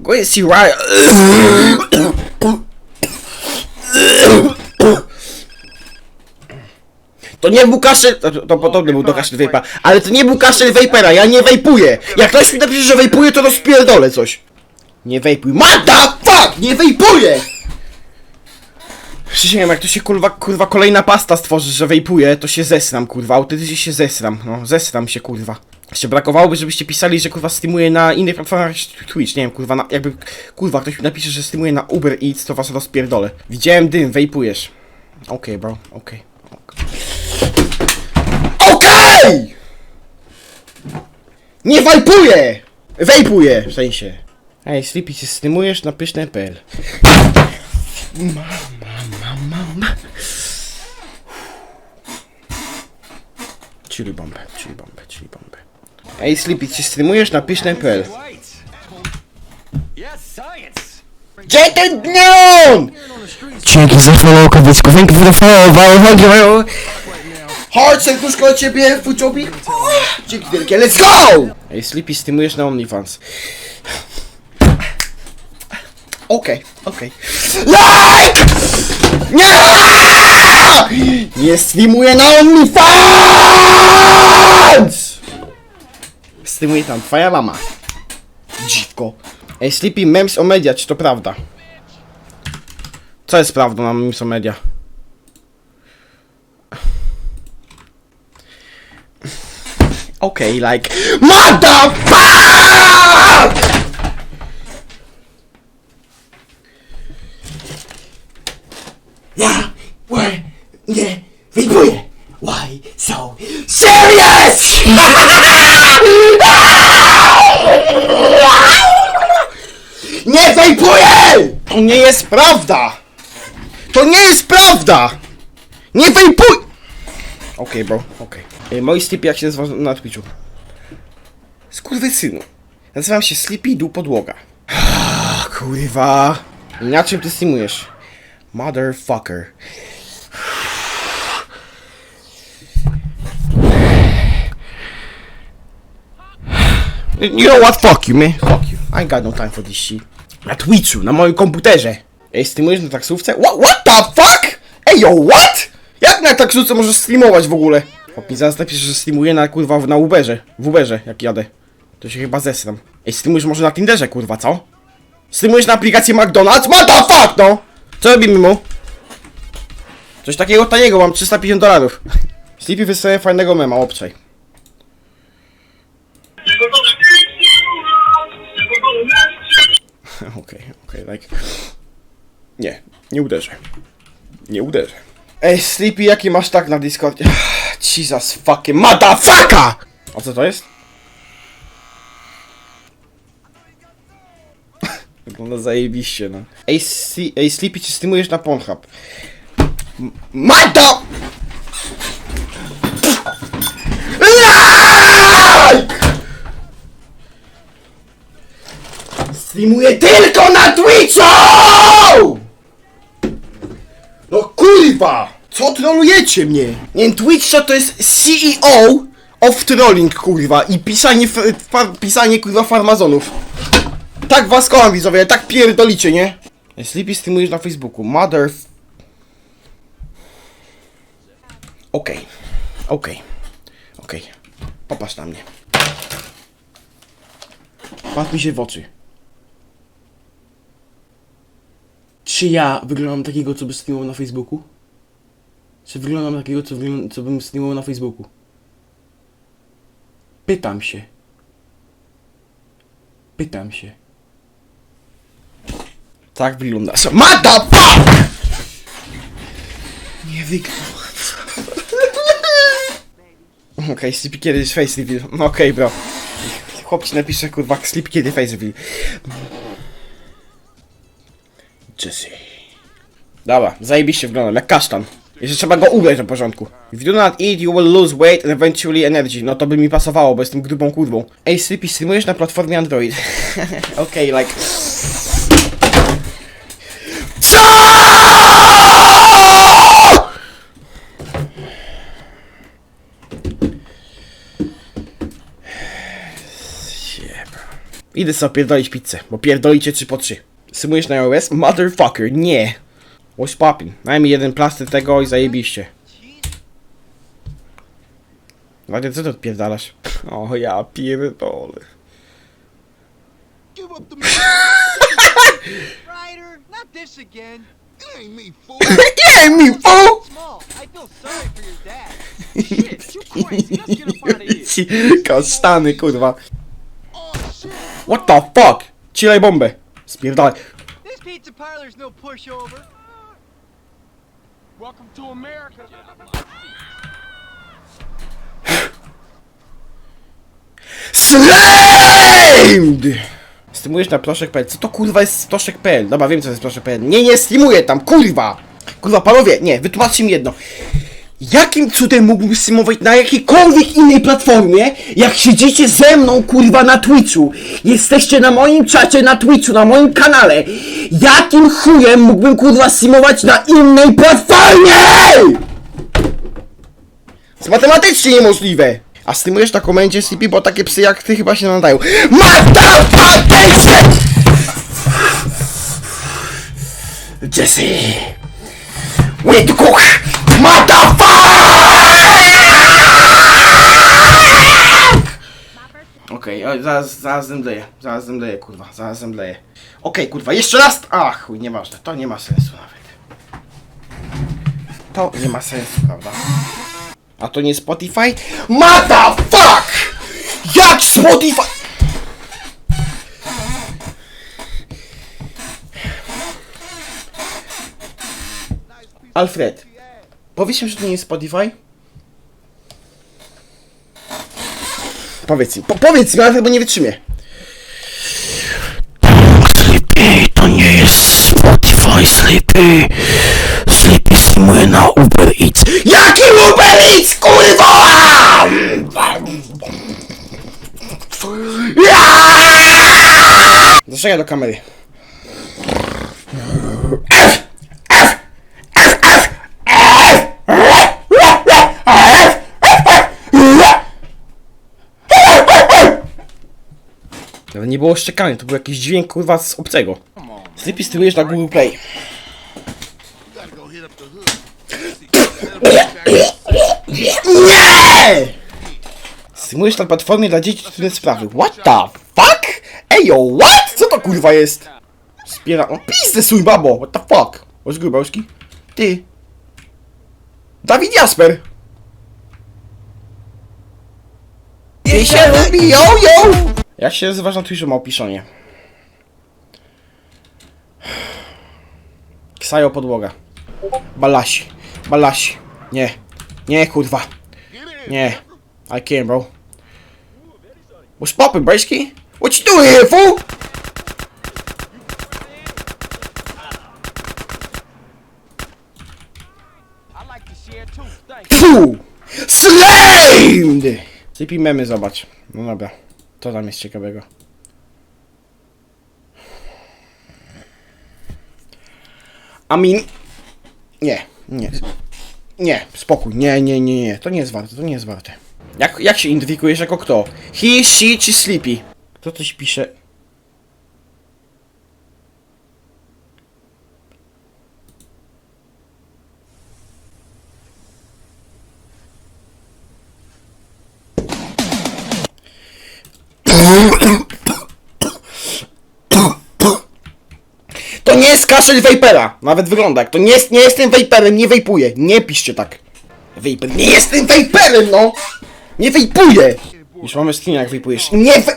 Go and see Riot. To nie był kaszel, to, to podobny był do kaszel Vapera, ale to nie był kaszel Vapera, ja nie wejpuję. Jak ktoś mi napisze, że wejpuje, to rozpierdolę coś. Nie wejpuj. Mata fuck! Nie wejpuję! Przysięgam, jak to się kurwa, kurwa kolejna pasta stworzy, że wejpuje, to się zesram, kurwa, autentycznie się zesram, no, zesram się, kurwa. Jeszcze brakowałoby, żebyście pisali, że kurwa streamuje na innych platformach Twitch, nie wiem, kurwa, na, jakby, kurwa, ktoś mi napisze, że streamuje na Uber Eats, to was rozpierdolę. Widziałem dym, wejpujesz. Okej, bro, okej. Okej! Nie wajpuję! Wejpuję, w sensie. Ej, Sleepy, czy streamujesz na pyszne.pl? Chili bombę, chili bombę, chili bombę. Ej, Sleepy, czy streamujesz na pyszne.pl? Yes, science. Gdzie ten dnion? Dzięki za follow, kobiecku, dzięki za follow, Chodź, serduszko od ciebie, fuciobik. Dzięki wielkie, let's go! Ej, Sleepy, streamujesz na OnlyFans. Okej, okej. Like! Nie! Nie streamuję na OnlyFans! Streamuje tam twoja mama. Dziwko. Ej, Sleepy, memes o media, czy to prawda? Co jest prawdą na memes o media? Okay, like MOTHERFUCK! Ja, łe, nie, wyjmuję. Why so serious? Nie wejpuję! To nie jest prawda! To nie jest prawda! Nie wejpuj! Okej, bro, okej. Okay. Moi Sleepy, jak się nazywa na Twitchu? Skurwysynu. Nazywam się Sleepy Dół Podłoga. Ah, Kurwa. Na czym ty streamujesz? Motherfucker. You know what? Fuck you, man. Fuck you. I ain't got no time for this shit. Na Twitchu, na moim komputerze. Ej, streamujesz na taksówce? What, what the fuck? Ej, yo, what? Jak na taksówce możesz streamować w ogóle? Chłop zaraz napisze, że streamuję na kurwa na Uberze. W Uberze, jak jadę. To się chyba zesram. Ej, streamujesz może na Tinderze, kurwa, co? Streamujesz na aplikację McDonald's? What the fuck, no? Co robimy mu? Coś takiego taniego, mam 350 dolarów. Sleepy wysyła fajnego mema, obczaj. Okej, okej, like... Nie, nie uderzę. Nie uderzę. Ej, Sleepy, jaki masz tak na Discordzie? Jesus fucking motherfucker! A co to jest? Wygląda zajebiście, no. Ej, si ej Sleepy, czy streamujesz na Pornhub? M- Mata! Streamuję tylko na Twitchu! No kurwa! Co trolujecie mnie? Nie wiem, Twitch to jest CEO of trolling, kurwa, i pisanie, pisanie kurwa farmazonów. Tak was kocham widzowie, tak pierdolicie, nie? Sleepy streamujesz na Facebooku, mother... Okej, okej, okej, popatrz na mnie. Patrz mi się w oczy. Czy ja wyglądam takiego, co by streamował na Facebooku? Czy wyglądam takiego, co, wyglą- co bym streamował na Facebooku? Pytam się. Pytam się. Tak wygląda. So, MOTHERFUCK! Nie wygląda. Okej, okay, Sleepy kiedyś face reveal. No okej, bro. Chłop ci napisze, kurwa, Sleepy kiedy face reveal. Jesse. Dobra, zajebiście wyglądam, jak kasztan. Jeszcze trzeba go ubrać do porządku. If you do not eat, you will lose weight and eventually energy. No to by mi pasowało, bo jestem grubą kurwą. Ej, Sleepy, streamujesz na platformie Android. Okej, okay, like... CO?! Idę sobie pierdolić pizzę, bo pierdolicie 3 po 3. Symujesz na iOS? Motherfucker, nie. What's poppin? Daj mi jeden plaster tego i zajebiście. Wady, co ty odpierdalasz? O, ja pierdolę. Give up the Ryder, not this again. It ain't me, fool. Nie, mi fool! Small, I feel sorry for your dad. Shit, you crazy. Let's get up out of here. Kasztany, kurwa. Oh. What the fuck? Cilaj bombę. Spierdalaj. This pizza parlor's no pushover. Welcome to America. Slimed! Streamujesz na proszek.pl. Co to kurwa jest proszek.pl? Dobra, wiem co to jest proszek.pl. Nie, nie streamuję tam, kurwa! Kurwa, panowie, nie, wytłumaczcie mi jedno. Jakim cudem mógłbym streamować na jakiejkolwiek innej platformie, jak siedzicie ze mną, kurwa, na Twitchu? Jesteście na moim czacie na Twitchu, na moim kanale. Jakim chujem mógłbym, kurwa, streamować na innej platformie? jest matematycznie niemożliwe. A streamujesz na komendzie CP, bo takie psy jak ty chyba się nadają. Motherfucking Jesse! Okay, zaraz, zaraz zemdleję, zaraz zemdleję, kurwa, zaraz zemdleję. Okej, kurwa, jeszcze raz! Ach, chuj, nieważne, to nie ma sensu nawet. To nie ma sensu, prawda? A to nie Spotify? Motherfuck! Jak Spotify? Alfred, powiedz mi, że to nie jest Spotify? Powiedz mi, po powiedz mi, Alfred, bo nie wytrzymię. Sleepy, to nie jest Spotify, Sleepy. Sleepy streamuje na Uber Eats. Jaki Uber Eats, kurwa! Zaczekaj do kamery. Nie było szczekania, to był jakiś dźwięk kurwa z obcego. Sleepy streamujesz na Google Play. Nie! Streamujesz na platformie dla dzieci trudne sprawy. What the fuck? Ejo, what? Co to kurwa jest? Spiera... O, pizdę suj, babo! What the fuck? Good, broski? Ty. Dawid Jasper! Ty się lubi, yo, yo! Jak się nazywasz na Twitchu, małpiszonie? Ksajo podłoga. Balasi. Balasi. Nie. Nie, kurwa. Nie. I can't, bro. What's poppin', Brasky? What you doing here, fool? Pfu! Slimed! Sleepy memy, zobacz. No dobra. To tam jest ciekawego. Mean... Nie, nie. Nie, spokój. Nie, nie, nie, nie. To nie jest warte, to nie jest warte. Jak, jak się identyfikujesz jako kto? He, she czy Sleepy? Kto coś pisze? Kaszel Vapera. Nawet wygląda jak to. Nie, jest, nie jestem Vaperem, nie wejpuję. Nie piszcie tak. Vaper. Nie jestem Vaperem, no! Nie wejpuję! Już mamy screen jak wejpujesz. Nie we...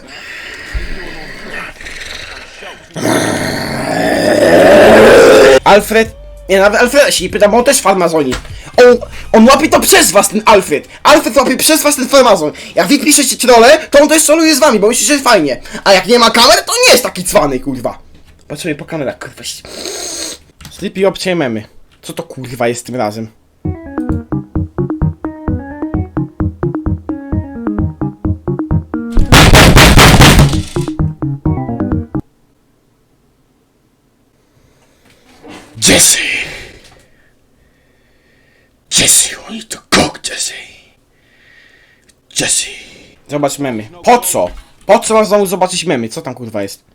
Alfred... Nie, nawet Alfreda się nie pytam, bo on też farmazoni. On, on łapie to przez was, ten Alfred. Alfred łapie przez was ten farmazon. Jak wy piszecie trolle, to on też soluje z wami, bo myślicie, że fajnie. A jak nie ma kamer, to nie jest taki cwany, kurwa. Patrzymy po kamerach, kurwa. Sleepy obcie memy. Co to kurwa jest tym razem? Jesse! Jesse, need to cook, Jesse! Jesse! Zobacz memy. Po co? Po co mam znowu zobaczyć memy? Co tam kurwa jest?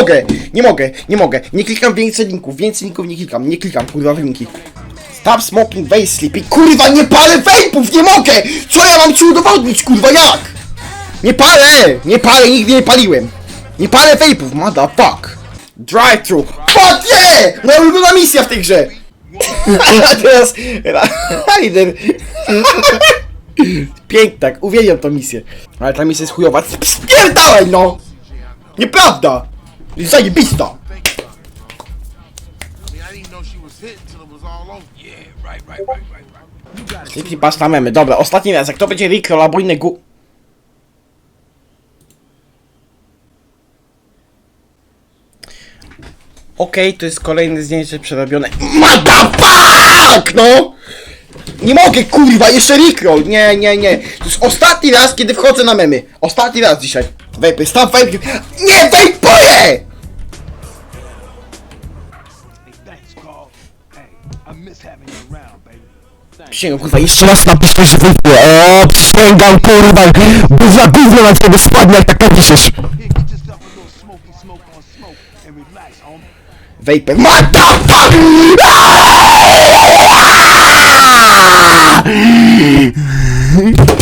Mogę! Nie mogę, nie mogę. Nie klikam więcej linków, więcej linków nie klikam, nie klikam kurwa w linki. Stop smoking vape sleepy. Kurwa, nie palę vapów, nie mogę! Co ja mam ci udowodnić, kurwa, jak? Nie palę! Nie palę, nigdy nie paliłem. Nie palę vapów, motherfuck. Drive thru. Fuck yeah! Moja ulubiona misja w tej grze. Teraz... Rider. Piękna, tak, uwielbiam tą misję. Ale ta misja jest chujowa. Spierdalaj, no! Nieprawda! Zajebista! City pass na memy. Dobra, ostatni raz. Jak to będzie Rickroll albo inne gu... Okej, to jest kolejne zdjęcie przerobione. MOTHERFUCK, no! Nie mogę, kurwa, jeszcze Rickroll! Nie, nie, nie. To jest ostatni raz, kiedy wchodzę na memy. Ostatni raz dzisiaj. Vapy, stop vape. Nie vapeuję! Przysięgam, kurwa, jeszcze raz napiszcie, że wyjdzie. O, przysięgam, kurwa. Gówna, gówno na ciebie spadnie, jak tak napiszesz. Here, get yourself a little